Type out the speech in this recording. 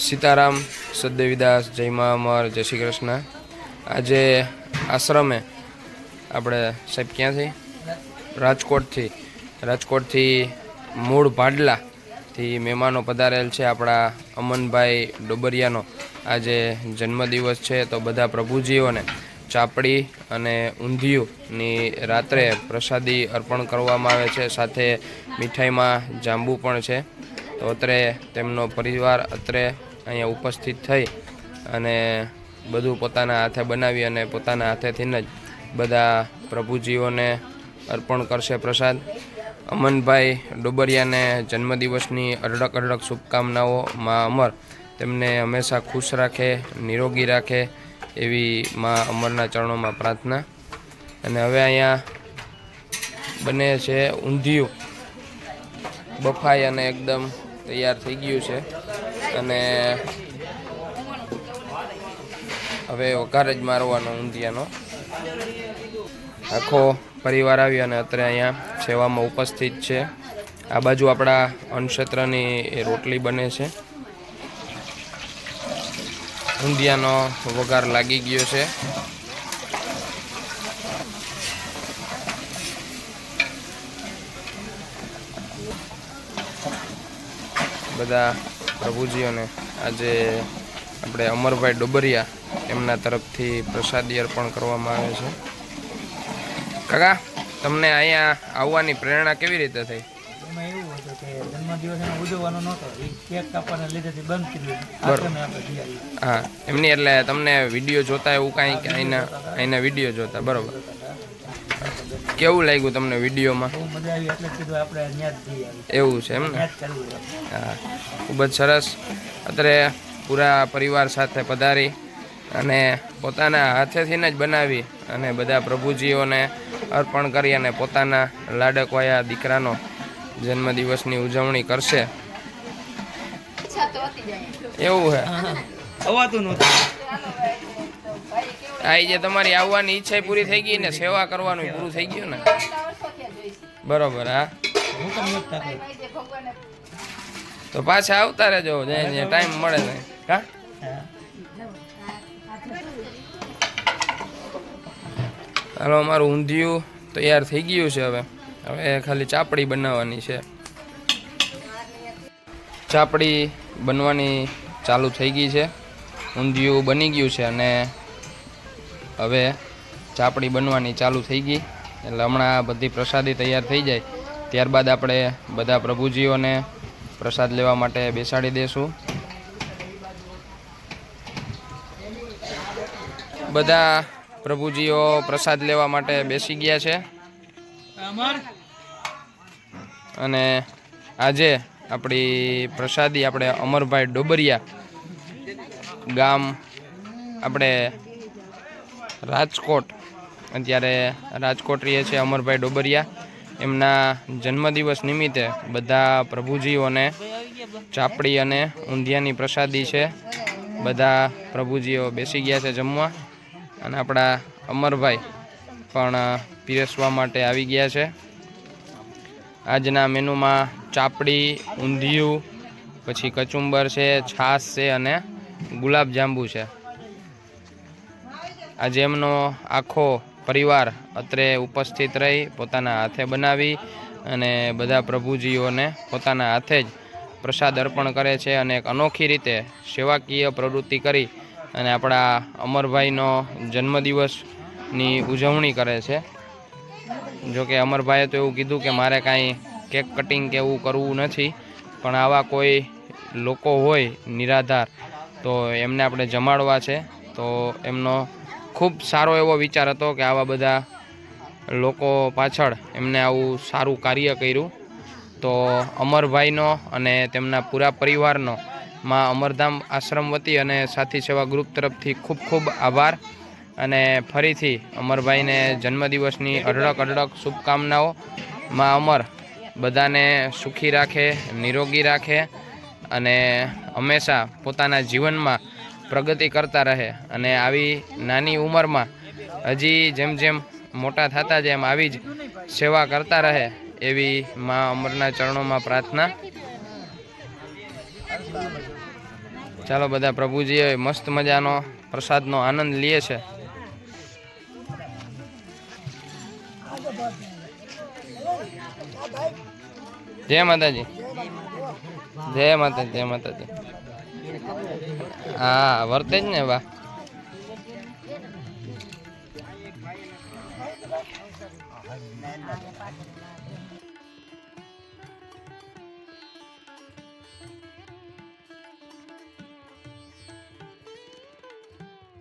સીતારામ, સદદેવીદાસ, જય મા અમર, જય શ્રી કૃષ્ણ. આજે આશ્રમે આપણે સાહેબ ક્યાંથી? રાજકોટથી. રાજકોટથી મૂળ ભાડલાથી મહેમાનો પધારેલ છે આપણા અમનભાઈ ડોબરિયાનો. આજે જન્મદિવસ છે તો બધા પ્રભુજીઓને ચાપડી અને ઊંધિયુંની રાત્રે પ્રસાદી અર્પણ કરવામાં આવે છે. સાથે મીઠાઈમાં જાંબુ પણ છે. તો અત્રે તેમનો પરિવાર અત્રે અહીંયા ઉપસ્થિત થઈ અને બધું પોતાના હાથે બનાવી અને પોતાના હાથેથી જ બધા પ્રભુજીઓને અર્પણ કરશે પ્રસાદ. અમનભાઈ ડોબરિયાને જન્મદિવસની અઢળક અઢળક શુભકામનાઓ. માં અમર તેમને હંમેશા ખુશ રાખે, નિરોગી રાખે એવી માં અમરના ચરણોમાં પ્રાર્થના. અને હવે અહીંયા બને છે ઊંધિયું. બફાઈ અને એકદમ તૈયાર થઈ ગયું છે. અને હવે વઘાર જ મારવાનો ઊંધિયાનો. આખો પરિવાર આવી અને અત્યારે અહીંયા સેવામાં ઉપસ્થિત છે. આ બાજુ આપણા અન્નક્ષેત્રની રોટલી બને છે. ઊંધિયાનો વઘાર લાગી ગયો છે. બધા પ્રભુજીઓને આજે આપણે અમરભાઈ ડોબરિયા એમના તરફથી પ્રસાદી અર્પણ કરવામાં આવે છે. કાકા તમને અહીંયા આવવાની પ્રેરણા કેવી રીતે થઈ? એમાં એવું હતું કે જન્મદિવસ એને ઉજવવાનો નહોતો. એ કેક કાપવાના લીધેથી બંધ કરી દીધું બરોબર. આશ્રમે આપણે જઈ આવીએ. હા એમની એટલે તમને વીડિયો જોતા એવું કાંઈ કે અહીંના અહીંના વીડિયો જોતા બરોબર. કેવું લાગ્યું તમને વિડીયોમાં? એવું છે એમ ને. હા ખૂબ જ સરસ. અત્યારે પૂરા પરિવાર સાથે પધારી અને પોતાના હાથેથીને જ બનાવી અને બધા પ્રભુજીઓને અર્પણ કરી અને પોતાના લાડકવાયા દીકરાનો જન્મદિવસની ઉજવણી કરશે. એવું હે. અવાતું નહોતું. આ જે તમારી આવવાની ઈચ્છા પૂરી થઈ ગઈ ને સેવા કરવાનું પૂરું થઈ ગયું ને? બરોબર, હા. તો પાછા આવતા રહેજો જે ટાઈમ મળે ને. હા. હાલો, અમારું ઊંધિયું તૈયાર થઈ ગયું છે હવે. હવે ખાલી ચાપડી બનાવવાની છે. ચાપડી બનવાની ચાલુ થઈ ગઈ છે. ઊંધિયું બની ગયું છે અને હવે ચાપડી બનવાની ચાલુ થઈ ગઈ. એટલે હમણાં બધી પ્રસાદી તૈયાર થઈ જાય. ત્યારબાદ આપણે બધા પ્રભુજીઓને પ્રસાદ લેવા માટે બેસાડી દઈશું બધા પ્રભુજીઓ પ્રસાદ લેવા માટે બેસી ગયા છે. અને આજે આપણી પ્રસાદી આપણે અમરભાઈ ડોબરિયા ગામ આપણે રાજકોટ, અત્યારે રાજકોટ રહીએ છીએ અમરભાઈ ડોબરિયા. એમના જન્મદિવસ નિમિત્તે બધા પ્રભુજીઓને ચાપડી અને ઊંધિયાની પ્રસાદી છે. બધા પ્રભુજીઓ બેસી ગયા છે જમવા અને આપણા અમરભાઈ પણ પીરસવા માટે આવી ગયા છે. આજના મેનુમાં ચાપડી, ઊંધિયું, પછી કચુંબર છે, છાશ છે અને ગુલાબજાંબુ છે. આજે એમનો આખો પરિવાર અત્રે ઉપસ્થિત રહી, પોતાના હાથે બનાવી અને બધા પ્રભુજીઓને પોતાના હાથે જ પ્રસાદ અર્પણ કરે છે અને એક અનોખી રીતે સેવાકીય પ્રવૃત્તિ કરી અને આપણા અમરભાઈનો જન્મદિવસની ઉજવણી કરે છે. જોકે અમરભાઈએ તો એવું કીધું કે મારે કાંઈ કેક કટિંગ કે એવું કરવું નથી, પણ આવા કોઈ લોકો હોય નિરાધાર તો એમને આપણે જમાડવા છે. તો એમનો ખૂબ સારો એવો વિચાર હતો કે આવા બધા લોકો પાછળ એમને આવું સારું કાર્ય કર્યું. તો અમરભાઈનો અને તેમના પૂરા પરિવારનો માં અમરધામ આશ્રમ વતી અને સાથી સેવા ગ્રુપ તરફથી ખૂબ ખૂબ આભાર. અને ફરીથી અમરભાઈને જન્મદિવસની અઢળક અઢળક શુભકામનાઓ. માં અમર બધાને સુખી રાખે, નિરોગી રાખે અને હંમેશા પોતાના જીવનમાં પ્રગતિ કરતા રહે અને આવી નાની ઉંમરમાં હજી જેમ જેમ મોટા થતા જેમ આવી જ સેવા કરતા રહે એવી મા અમરના ચરણોમાં પ્રાર્થના. ચાલો બધા પ્રભુજીએ મસ્ત મજાનો પ્રસાદનો આનંદ લે છે. જય માતાજી. જય માતાજી જય માતાજી. હા વર્તે જ ને બા.